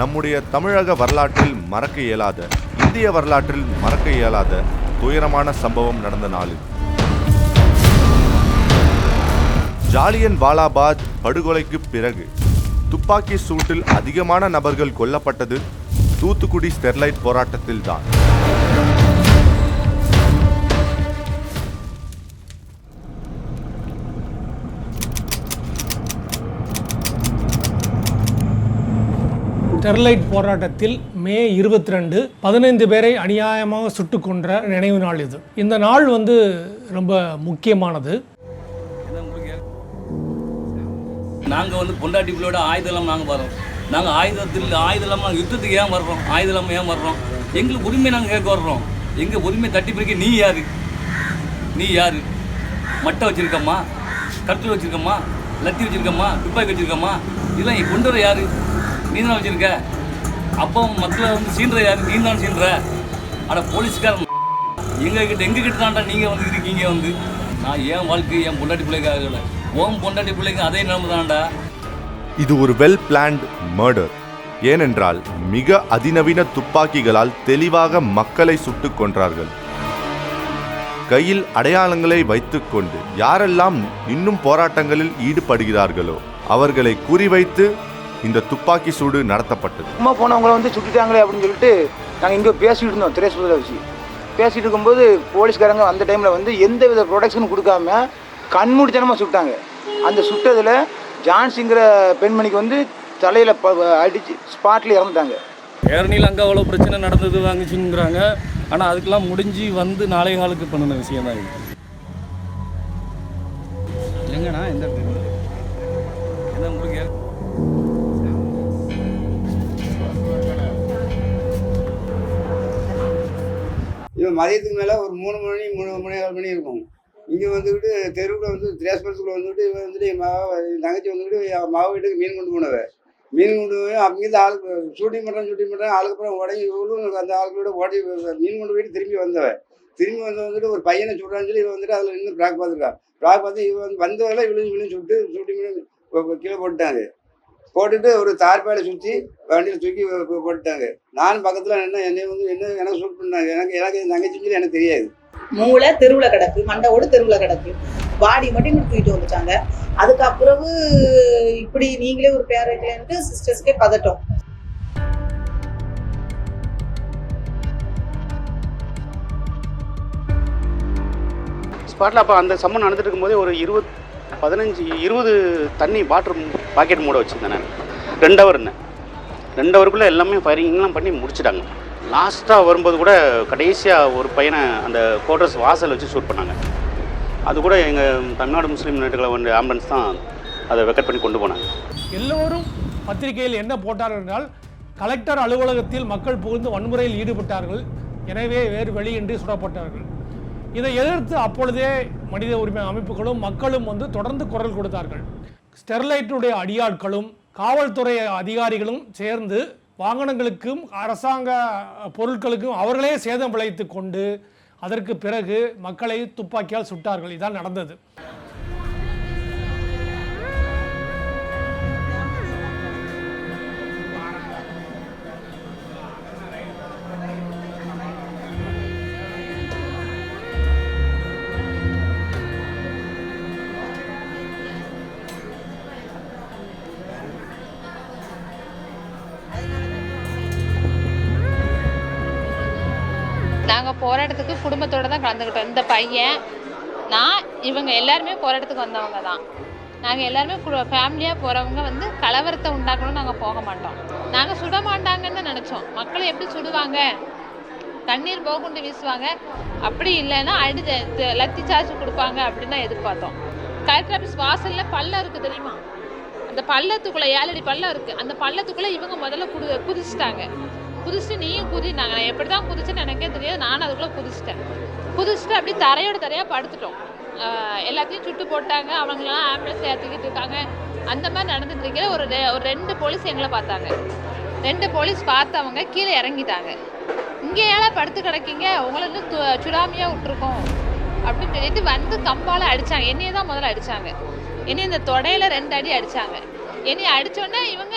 நம்முடைய தமிழக வரலாற்றில் மறக்க இயலாத இந்திய வரலாற்றில் மறக்க இயலாத துயரமான சம்பவம் நடந்த நாள் ஜாலியன் வாலாபாத் படுகொலைக்கு பிறகு துப்பாக்கி சூட்டில் அதிகமான நபர்கள் கொல்லப்பட்டது தூத்துக்குடி ஸ்டெர்லைட் போராட்டத்தில்தான். ஸ்டெர்லைட் போராட்டத்தில் மே இருபத்தி ரெண்டு பதினைந்து பேரை அநியாயமாக சுட்டுக் கொன்ற நினைவு நாள் இது. இந்த நாள் வந்து ரொம்ப முக்கியமானது. நாங்கள் வந்து பொண்டாட்டி பிள்ளையோட ஆயுதம் இல்லாமல் நாங்கள் வரோம் நாங்கள் ஆயுதத்தில் ஆயுதம் இல்லாமல் நாங்கள் யுத்தத்துக்கு ஏன் வர்றோம்? ஆயுதம் இல்லாமல் ஏன் வர்றோம்? எங்களுக்கு உரிமை நாங்கள் கேட்க வர்றோம். எங்கள் உரிமை தட்டி பிரிக்க நீ யாரு? நீ யாரு? மட்டை வச்சிருக்கம்மா? கட்டில் வச்சிருக்கம்மா? லத்தி வச்சிருக்கம்மா? துப்பாக்கி வச்சிருக்கம்மா? இதெல்லாம் கொண்டு வர யாரு? நீ தான் வச்சிருக்க? அப்போ மக்களை வந்து சீன்ற யாரு? நீ தான் சீன்ற ஆனால் போலீஸ்காரன். எங்ககிட்ட எங்ககிட்ட எங்க கிட்ட தான்டா நீங்க வந்து இருக்கீங்க வந்து? நான் ஏன் வாழ்க்கை என் பொண்டாட்டி பிள்ளைக்காக ஓம் பொண்டாட்டி பிள்ளைக்கு அதே நிலைமை தான்டா இது ஒரு வெல் பிளான்ட் மர்டர் ஏனென்றால் மிக அதிநவீன துப்பாக்கிகளால் தெளிவாக மக்களை சுட்டுக் கொன்றார்கள். கையில் அடையாளங்களை வைத்துக்கொண்டு யாரெல்லாம் இன்னும் போராட்டங்களில் ஈடுபடுகிறார்களோ அவர்களை குறிவைத்து இந்த துப்பாக்கி சூடு நடத்தப்பட்டது. சும்மா போனவங்கள வந்து சுட்டுட்டாங்களே அப்படின்னு சொல்லிட்டு நாங்கள் இங்கே பேசிட்டு இருந்தோம் திரேஸ்புரத்தில் வச்சு. பேசிட்டு இருக்கும்போது போலீஸ்காரங்க அந்த டைமில் வந்து எந்த வித ப்ரொடெக்ஷனும் கொடுக்காம கண்மூடித்தனமாக சுட்டாங்க. அந்த சுட்டதில் ஜான்சிங்கிற பெண்மணிக்கு வந்து தலையில் அடித்து ஸ்பாட்ல இறந்துட்டாங்க. பேரணியில் அங்கே அவ்வளோ பிரச்சனை நடந்தது வாங்கிச்சுங்கிறாங்க. ஆனால் அதுக்கெல்லாம் முடிஞ்சு வந்து நாளை காலுக்கு பண்ணின விஷயம் தான் இது. எங்கண்ணா எந்த மதியத்துக்கு மேலே ஒரு மூணு மணி மூணு மணி ஏழு மணி இருக்கும். இங்கே வந்துக்கிட்டு தெருவில் வந்து திரேஸ்பரத்துக்குள்ள வந்துட்டு இவன் வந்துட்டு என் மாவ என் தங்கச்சி வந்துக்கிட்டு என் மாவு வீட்டுக்கு மீன் கொண்டு போனவ. மீன் கொண்டு போய் அங்கேருந்து ஆளுக்கு ஷூட்டிங் பண்ணுறேன் ஷூட்டிங் பண்ணுறேன் ஆளுக்கு அப்புறம் உடஞ்சி இவளும் அந்த ஆளுக்கூட ஓடி மீன் கொண்டு போயிட்டு திரும்பி வந்தவ. திரும்பி வந்து வந்துட்டு ஒரு பையனை சுடுறான்னு சொல்லி இவன் வந்துட்டு அதில் நின்று பிளாக் பார்த்துருக்கா. ப்ராக் பார்த்து இவன் வந்து வந்தவரை இவளும் இவளும் சுட்டு ஷூட்டிங் பண்ணி கீழே போட்டுட்டாங்க. போட்டுட்டு ஒரு தார்பாயில சுற்றி வண்டியில் தூக்கி போட்டுட்டாங்க. நானும் பக்கத்தில் என்ன என்னை வந்து என்ன எனக்கு ஷூட் பண்ணாங்க. எனக்கு எனக்கு என் தங்கச்சின்னு சொல்லி எனக்கு தெரியாது. மூளை தெருவில் கிடக்கு மண்டையோடு தெருவில் கிடக்கு. பாடி மட்டும் இங்கிட்டு தூக்கிட்டு வந்துட்டாங்க. அதுக்கப்புறம் இப்படி நீங்களே ஒரு பேர் வைக்கலன்ட்டு சிஸ்டர்ஸ்க்கே பதட்டம். ஸ்பாட்டில் அப்போ அந்த சம்மன் நடந்துட்டு இருக்கும்போதே ஒரு இருபது பதினஞ்சு இருபது தண்ணி வாட்டர் பாக்கெட் மூட வச்சுருந்தேன் நான். ரெண்டு ஹவர் இருந்தேன் ரெண்டு ஹவருக்குள்ளே எல்லாமே ஃபயரிங்லாம் பண்ணி முடிச்சிட்டாங்க. லாஸ்ட்டாக வரும்போது கூட கடைசியாக ஒரு பையனை அந்த கோட்ரஸ் வாசல் வச்சு ஷூட் பண்ணாங்க. அது கூட எங்கள் தமிழ்நாடு முஸ்லீம் நாட்டுகளை வந்து ஆம்புலன்ஸ் தான் அதை வெக்கட் பண்ணி கொண்டு போனாங்க. எல்லோரும் பத்திரிகையில் என்ன போட்டார்கள் என்றால் கலெக்டர் அலுவலகத்தில் மக்கள் புகுந்து வன்முறையில் ஈடுபட்டார்கள். எனவே வேறு வழியின்றி சுடப்பட்டார்கள். இதை எதிர்த்து அப்பொழுதே மனித உரிமை அமைப்புகளும் மக்களும் வந்து தொடர்ந்து குரல் கொடுத்தார்கள். ஸ்டெர்லைட்டுடைய அடியாட்களும் காவல்துறை அதிகாரிகளும் சேர்ந்து வாகனங்களுக்கும் அரசாங்க பொருட்களுக்கும் அவர்களே சேதம் விளைத்து கொண்டு அதற்கு பிறகு மக்களை துப்பாக்கியால் சுட்டார்கள். இதான் நடந்தது. போராட்டத்துக்கு குடும்பத்தோட தான் கலந்துக்கிட்டோம். இந்த பையன் நான் இவங்க எல்லாருமே போராட்டத்துக்கு வந்தவங்க தான். நாங்கள் எல்லாருமே ஃபேமிலியாக போகிறவங்க வந்து கலவரத்தை உண்டாக்கணும்னு நாங்கள் போக மாட்டோம். நாங்கள் சுட மாட்டாங்கன்னு நினச்சோம். மக்களை எப்படி சுடுவாங்க? தண்ணீர் போகுண்டு வீசுவாங்க. அப்படி இல்லைன்னா அடி லத்தி சார்ஜ் கொடுப்பாங்க அப்படின்னு தான் எதிர்பார்த்தோம். கலெக்டர் ஆஃபீஸ் வாசலில் பள்ளம் இருக்குது தெரியுமா? அந்த பள்ளத்துக்குள்ளே ஏழடி பள்ளம் இருக்குது அந்த பள்ளத்துக்குள்ளே இவங்க முதல்ல குடு குதிச்சிட்டாங்க. குதிச்சுட்டு நீயும் குதி. நாங்கள் எப்படி தான் குதிச்சுன்னு எனக்கே தெரியாது. நானும் அதுக்குள்ளே குதிச்சிட்டேன். குதிச்சுட்டு அப்படியே தரையோட தரையாக படுத்துட்டோம். எல்லாத்தையும் சுட்டு போட்டாங்க. அவங்களெல்லாம் ஆம்புலன்ஸ் ஏற்றிக்கிட்டு இருக்காங்க. அந்த மாதிரி நடந்துட்டு இருக்கிற ஒரு ரெ- ஒரு ரெண்டு போலீஸ் எங்களை பார்த்தாங்க. ரெண்டு போலீஸ் பார்த்தவங்க கீழே இறங்கிட்டாங்க. இங்கே ஏழை படுத்து கிடக்கீங்க. உங்களை இன்னும் சுடாமியாக விட்டுருக்கோம். அப்படின்னு சொல்லிட்டு வந்து கம்பால் அடிச்சாங்க. என்னையே தான் முதல்ல அடிச்சாங்க. என்னையும் இந்த தொடையில் ரெண்டு அடி அடித்தாங்க என்னை அடிச்சோடனே இவங்க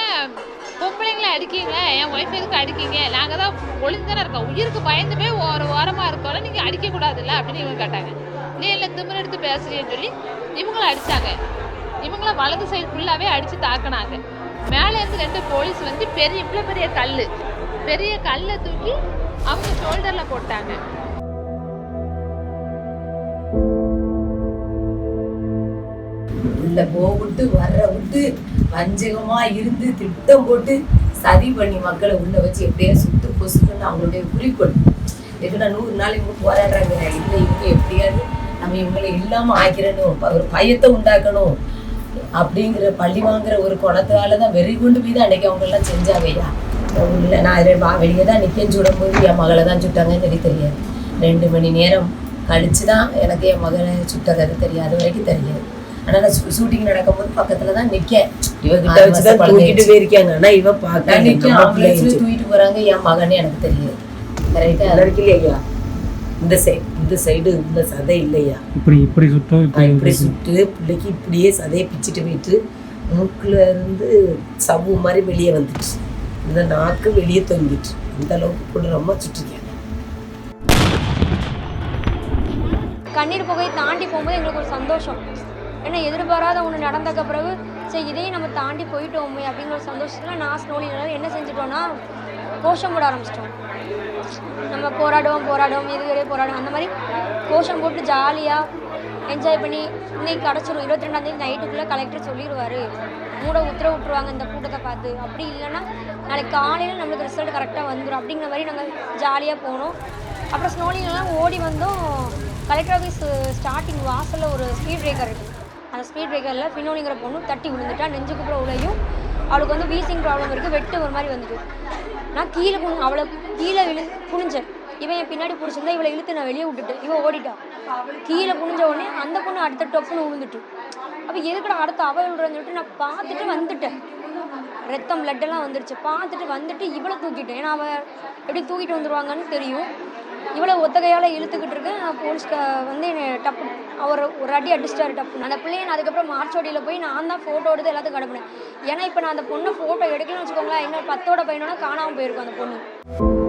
பொம்பளைங்களை அடிக்கீங்க என் ஒய்ஃப் எதுக்கு அடிக்கீங்க? நாங்கள் தான் ஒளிந்து தானே இருக்கோம். உயிருக்கு பயந்துமே ஒரு ஓரமாக இருக்கோம்ல நீங்கள் அடிக்கக்கூடாதுல்ல அப்படின்னு இவங்க கேட்டாங்க. நீ இல்லை திமிர் எடுத்து பேசுறீன்னு சொல்லி இவங்களும் அடித்தாங்க இவங்கள வலது சைடு ஃபுல்லாகவே அடித்து தாக்குனாங்க. மேலே இருந்து ரெண்டு போலீஸ் வந்து பெரிய இவ்வளோ பெரிய கல் பெரிய கல்லை தூக்கி அவங்க ஷோல்டரில் போட்டாங்க. உள்ள போக விட்டு வர்ற விட்டு வஞ்சகமா இருந்து திட்டம் போட்டு சதி பண்ணி மக்களை உள்ள வச்சு எப்படியா சுட்டு பொசுக்குன்னு அவங்களுடைய குறிக்கோள். எதுனா நூறு நாள் இவங்க போராடுறாங்க? இல்லை இவங்க எப்படியாவது நம்ம இவங்களை இல்லாம ஆக்கிறணும் ஒரு பயத்தை உண்டாக்கணும் அப்படிங்கிற பள்ளி வாங்குற ஒரு குணத்தால தான் வெறி கொண்டு போய் தான் அன்னைக்கு அவங்க எல்லாம் செஞ்சாங்கய்யா இல்லை நான் இதை வா வெளியே தான் நிற்கன்னு சுடும்போது என் மகளை தான் சுட்டாங்கன்னு சொல்லி தெரியாது. ரெண்டு மணி நேரம் கழிச்சு தான் எனக்கு என் மகளை சுட்ட கதை தெரியாது வரைக்கும் தெரியாது. ஆனா ஷூட்டிங் நடக்கும்போது பக்கத்துல தான் நிக்கேன் இவகிட்ட வச்சுதான் தூக்கிட்டு போயிருக்காங்க. ஆனா இவ பாக்க நிக்கேன் ஆம்புலன்ஸ்ல தூக்கிட்டு போறாங்க. என் மகன்னு எனக்கு தெரியாது. கரெக்டா இல்லையா இந்த சைடு இந்த சைடு இந்த சதை இல்லையா? இப்படி இப்படி சுட்டும் நான் இப்படி சுட்டு பிள்ளைக்கு இப்படியே சதையை பிச்சுட்டு போயிட்டு மூக்குல இருந்து சவ்வு மாதிரி வெளியே வந்துச்சு. இந்த நாக்கு வெளியே தொங்கிட்டு இந்த அளவுக்கு கொடூரமா சுட்டிருக்காங்க. கண்ணீர் புகையை தாண்டி போகும்போது எங்களுக்கு ஒரு சந்தோஷம். ஏன்னா எதிர்பாராத ஒன்று நடந்தக்க பிறகு சரி இதையும் நம்ம தாண்டி போயிட்டோமே அப்படிங்கிற ஒரு சந்தோஷத்தில் நான் ஸ்னோலி என்ன செஞ்சுட்டோன்னா கோஷம் போட ஆரம்பிச்சிட்டோம். நம்ம போராடுவோம் போராடுவோம் இதுவரை போராடுவோம். அந்த மாதிரி கோஷம் போட்டு ஜாலியாக என்ஜாய் பண்ணி இன்னைக்கு கிடச்சிரும் இருபத்தி ரெண்டாந்தேதி நைட்டுக்குள்ளே கலெக்டர் சொல்லிடுவார் மூட உத்தரவு விட்டுருவாங்க இந்த கூட்டத்தை பார்த்து. அப்படி இல்லைன்னா நாளைக்கு காலையில் நம்மளுக்கு ரிசல்ட் கரெக்டாக வந்துடும் அப்படிங்கிற மாதிரி நாங்கள் ஜாலியாக போனோம். அப்புறம் ஸ்னோலிங்லாம் ஓடி வந்தோம். கலெக்டர் ஆஃபீஸ் ஸ்டார்டிங் வாசலில் ஒரு ஸ்பீட் பிரேக்கர் இருக்குது அந்த ஸ்பீட் பிரேக்கரில் ஃபினோனிங்கிற பொண்ணு தட்டி விழுந்துட்டா நெஞ்சுக்குப்புற உலையும். அவளுக்கு வந்து வீசிங் ப்ராப்ளம் இருக்குது வெட்டு ஒரு மாதிரி வந்துட்டு. நான் கீழே குனி அவளை கீழே விழு குனிஞ்சேன். இவன் என் பின்னாடி பிடிச்சிருந்தா இவளை இழுத்து நான் வெளியே விட்டுட்டேன் இவன் ஓடிட்டான் கீழே குனிஞ்ச உடனே அந்த பொண்ணு அடுத்த டொப்புன்னு விழுந்துட்டு அப்போ எதுக்கடா அடுத்து அவள் விழுறன்னு சொல்லிட்டு நான் பார்த்துட்டு வந்துட்டேன். ரத்தம் பிளட்டெல்லாம் வந்துருச்சு. பார்த்துட்டு வந்துட்டு இவளை தூக்கிட்டேன். ஏன்னா அவள் எப்படி தூக்கிட்டு வந்துடுவாங்கன்னு தெரியும். இவ்வளோ ஒத்தகையால் இழுத்துக்கிட்டு இருக்கேன். போலீஸ்க்கு வந்து என்னை டப்பு அவர் ஒரு அடி அடிச்சிட்டாரு டப்பு அந்த பிள்ளைய நான் அதுக்கப்புறம் மார்ச்சோடியில் போய் நான் தான் ஃபோட்டோ எடுத்து எல்லாத்துக்கும் அனுப்புனேன் ஏன்னா இப்போ நான் அந்த பொண்ணு ஃபோட்டோ எடுக்கலன்னு வச்சுக்கோங்களேன் இன்னும் பத்தோட பையனோட காணாமல் போயிருக்கும் அந்த பொண்ணு.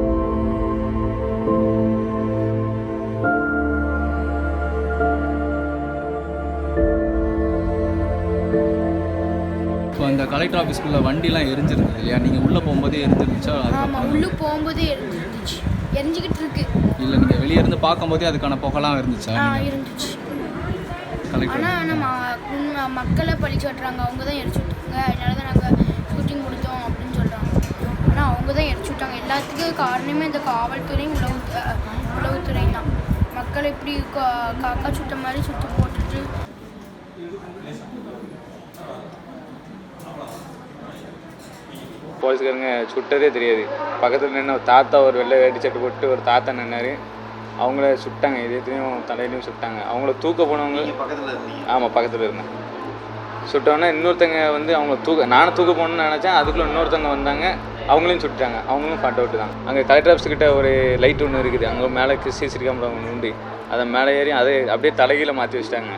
இந்த கலெக்டர் ஆஃபீஸ்க்குள்ள வண்டிலாம் எரிஞ்சிருந்தது இல்லையா? நீங்கள் உள்ளே போகும்போதே எரிஞ்சிருந்துச்சா? ஆமாம் உள்ளே போகும்போதே இருந்துச்சு எரிஞ்சிக்கிட்டு இருக்கு. இல்லை நீங்கள் வெளியே இருந்து பார்க்கும்போதே அதுக்கான புகலாம் இருந்துச்சா? இருந்துச்சு. கலெக்டர் ஆனால் நம்ம மக்களை பழிச்சு விட்றாங்க அவங்க தான் எரிச்சு விட்டாங்க அதனால தான் நாங்கள் ஷூட்டிங் கொடுத்தோம் அப்படின்னு சொல்கிறாங்க ஆனால் அவங்க தான் எரிச்சு விட்டாங்க. எல்லாத்துக்கும் காரணமே இந்த காவல்துறையும் உளவு உளவுத்துறை தான். மக்களை இப்படி காக்கா சுட்ட மாதிரி சுட்டு போட்டுட்டு போலீஸ்காரங்க சுட்டதே தெரியாது. பக்கத்தில் நின்று தாத்தா ஒரு வெள்ளை வேட்டி சட்டை போட்டு ஒரு தாத்தா நின்னாரு. அவங்கள சுட்டாங்க. இதயத்துலையும் தலையிலையும் சுட்டாங்க. அவங்கள தூக்க போனவங்க ஆமாம் பக்கத்தில் இருந்தேன். சுட்டோன்னே இன்னொருத்தங்க வந்து அவங்க தூக்க நானும் தூக்க போகணும்னு நினச்சேன். அதுக்குள்ளே இன்னொருத்தவங்க வந்தாங்க. அவங்களையும் சுட்டாங்க. அவங்களும் ஃபண்ட் அவுட்டு தான் அங்கே கலெக்டர் ஆஃபீஸ் கிட்ட ஒரு லைட் ஒன்று இருக்குது. அங்கே மேலே சிசிடி கேமரா ஒன்று உண்டு. அதை மேலே ஏறி அதை அப்படியே தலைகீழ மாற்றி வச்சுட்டாங்க.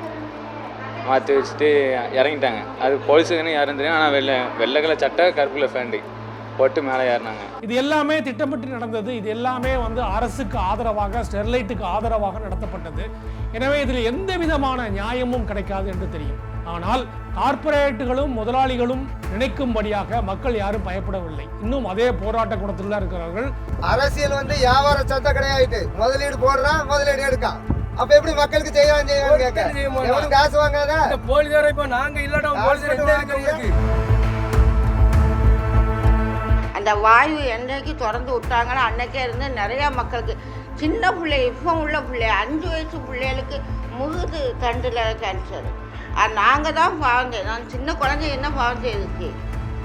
மாற்றி வச்சுட்டு இறங்கிட்டாங்க. அது போலீஸுக்குன்னு யாரும் தெரியும். ஆனால் வெள்ளை வெள்ளை கலர் சட்டை கருப்பு கலர் ஃபேண்ட்டு போட்டு மேலே ஏறினாங்க. இது எல்லாமே திட்டமிட்டு நடந்தது. இது எல்லாமே வந்து அரசுக்கு ஆதரவாக ஸ்டெர்லைட்டுக்கு ஆதரவாக நடத்தப்பட்டது. எனவே இதில் எந்த விதமான நியாயமும் கிடைக்காது என்று தெரியும். ஆனால் கார்ப்பரேட்டுகளும் முதலாளிகளும் நினைக்கும்படியாக மக்கள் யாரும் பயப்படவில்லை. இன்னும் அதே போராட்ட குணத்தில் தான் இருக்கிறார்கள். அரசியல் வந்து வியாபார சத்த கிடையாது முதலீடு போடுறான் முதலீடு எடுக்கான் அப்ப எப்படி மக்களுக்கு செய்யலாம் செய்யலாம் காசு வாங்காத. போலீஸார இப்போ நாங்கள் இல்லாட்ட அந்த வாயு என்னைக்கு திறந்து விட்டாங்களோ அன்றைக்கே இருந்து நிறையா மக்களுக்கு சின்ன பிள்ளை இப்போ உள்ள பிள்ளை அஞ்சு வயசு பிள்ளைகளுக்கு முதுகு தண்டில் கேன்சர் நாங்கள் தான் பாவம் செய்யணும் நான் சின்ன குழந்தை என்ன பாவம் செய்யுதுக்கு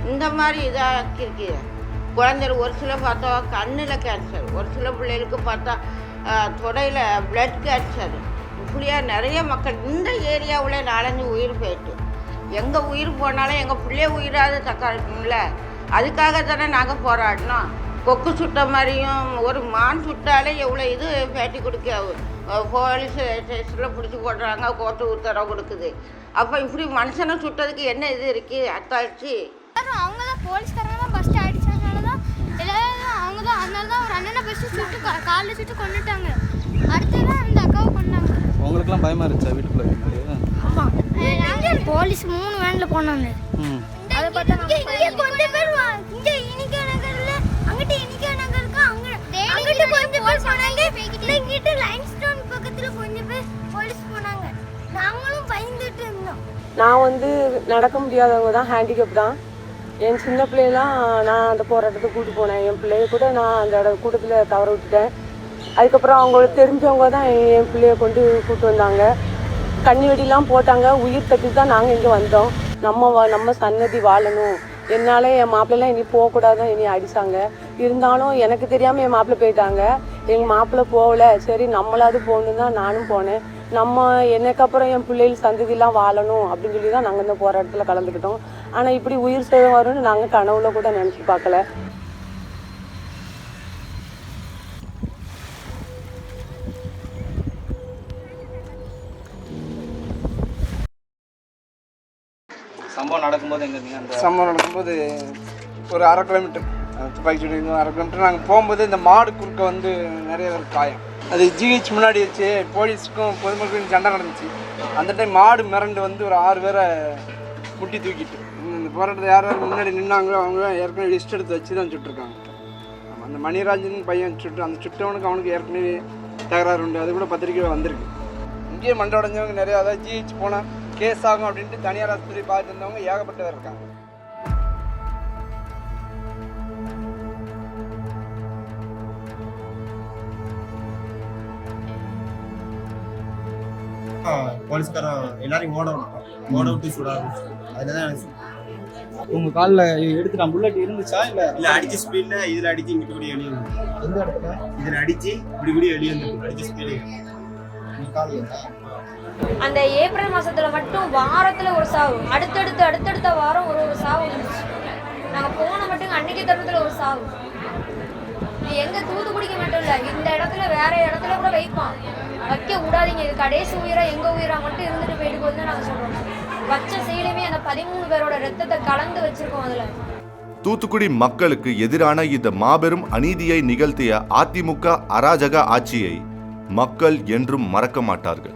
இந்த மாதிரி இதாக்கிருக்கு குழந்தைகள் ஒரு சில பார்த்தா கண்ணில் கேன்சர் ஒரு சில பிள்ளைகளுக்கு பார்த்தா தொடையில் பிளட் கேன்சர் இப்படியா நிறைய மக்கள் இந்த ஏரியாவில் நாலஞ்சு உயிர் போயிட்டு. எங்கள் உயிர் போனாலும் எங்கள் பிள்ளைய உயிராது தக்கா இருக்குங்கள அதுக்காக தானே நாங்கள் போராடினோம். கொக்கு சுட்ட மாதிரியும் ஒரு மான் சுட்டாலே எவ்வளோ இது பேட்டி கொடுக்க போலீஸ் ஸ்டேஷனில் பிடிச்சி போடுறாங்க கோர்ட்டு உத்தரவு கொடுக்குது. அப்போ இப்படி மனுஷனை சுட்டதுக்கு என்ன இது இருக்குது அத்தாட்சி? அவங்க தான் போலீஸ்காரங்க தான் ஃபஸ்ட்டு அடித்ததுனால தான் எல்லாரும் அவங்க தான் அதனால தான் ஒரு அண்ணனை ஃபஸ்ட்டு சுட்டு காலில் சுட்டு கொண்டுட்டாங்க அடுத்து தான் அந்த அக்காவை கொண்டாங்க உங்களுக்குலாம் பயமாக இருந்துச்சா வீட்டுக்குள்ளே ஆமாம் போலீஸ் மூணு வேனில் போனாங்க. அதை பார்த்தா நான் வந்து நடக்க முடியாதவங்க தான் ஹேண்டிகேப் தான். என் சின்ன பிள்ளையெல்லாம் நான் அந்த போராட்டத்துக்கு கூட்டு போனேன். என் பிள்ளைய கூட நான் அந்த கூட்டத்தில் தவற விட்டுட்டேன். அதுக்கப்புறம் அவங்களுக்கு தெரிஞ்சவங்க தான் என் பிள்ளைய கொண்டு கூட்டு வந்தாங்க. கண்ணி வெடிலாம் போட்டாங்க. உயிர் தட்டி தான் நாங்கள் இங்கே வந்தோம். நம்ம வா நம்ம சன்னதி வாழணும். என்னால் என் மாப்பிள்ளைலாம் இனி போகக்கூடாதுன்னு இனி அடித்தாங்க இருந்தாலும் எனக்கு தெரியாமல் என் மாப்பிள்ளை போயிட்டாங்க. எங்கள் மாப்பிள்ளை போகல. சரி நம்மளாவது போகணுன்னு தான் நானும் போனேன். நம்ம எனக்கு அப்புறம் என் பிள்ளைகள் சந்ததியெல்லாம் வாழணும் அப்படின்னு சொல்லி தான் நாங்கள் இந்த போராட்டத்தில் கலந்துக்கிட்டோம். ஆனால் இப்படி உயிர் சேதம் வரும்னு நாங்கள் கனவுல கூட நினச்சி பார்க்கல. சம்பவம் நடக்கும்போது எங்கே இருந்தீங்க? அந்த சம்பவம் நடக்கும்போது ஒரு அரை கிலோமீட்டர் துப்பாக்கி சூடு இன்னும் அரை கிலோமீட்டர் நாங்கள் போகும்போது இந்த மாடு குறுக்க வந்து நிறைய பேர் காயம். அது ஜிஹெச் முன்னாடி வச்சு போலீஸுக்கும் பொதுமக்களுக்கும் சண்டை நடந்துச்சு. அந்த டைம் மாடு மிரண்டு வந்து ஒரு ஆறு பேரை முட்டி தூக்கிட்டு. இந்த போராட்டத்தை யார் யார் முன்னாடி நின்னாங்களோ அவங்க ஏற்கனவே லிஸ்ட் எடுத்து வச்சு தான் சுட்டிருக்காங்க அந்த மணிராஜன் பையன் சுட்டு அந்த சுட்டவனுக்கு அவனுக்கு ஏற்கனவே தகராறு உண்டு. அது கூட பத்திரிக்கையில் வந்திருக்கு. இங்கேயே மண்டை உடைஞ்சவங்க நிறையா. அதாவது ஜிஹெச் போனால் கேஸ் ஆகும் அப்படின்ட்டு தனியார் ஆஸ்பத்திரி பார்த்துருந்தவங்க ஏகப்பட்டதாக இருக்காங்க. போலீஸ்காரன் எல்லாரையும் ஓட விட்டான். ஓட விட்டு சுட அதில் தான் எனக்கு உங்க காலில் எடுத்துட்டான் புல்லட் இருந்துச்சா இல்லை? இல்லை அடிச்ச ஸ்பீட்ல இதில் அடிச்சு இங்கிட்டு கூட வெளியே எந்த இடத்துல? இதில் அடிச்சு இப்படி கூட வெளியே வந்துருக்கு அடிச்ச ஸ்பீடு அந்த ஏப்ரல் மாசத்துல மட்டும் வாரத்துல ஒரு சாவு. அடுத்தடுத்து அடுத்தடுத்த வாரம் ஒரு ஒரு சாவு இருந்துச்சு நாங்க போன மட்டும் அன்னைக்கு தருணத்துல ஒரு சாவு. இது எங்க தூத்துக்குடிக்கு இல்ல இந்த இடத்துல வேற இடத்துல கூட வைப்பான் வைக்க விடாதீங்க இது கடைசி உயிரா எங்க உயிரா மட்டும் இருந்துட்டு போயிட்டு போகுதுன்னு நாங்க சொல்றோம். வச்ச சீலையுமே அந்த பதிமூணு பேரோட ரத்தத்தை கலந்து வச்சிருக்கோம் அதுல. தூத்துக்குடி மக்களுக்கு எதிரான இந்த மாபெரும் அநீதியை நிகழ்த்திய அதிமுக அராஜக ஆட்சியை மக்கள் என்றும் மறக்க மாட்டார்கள்.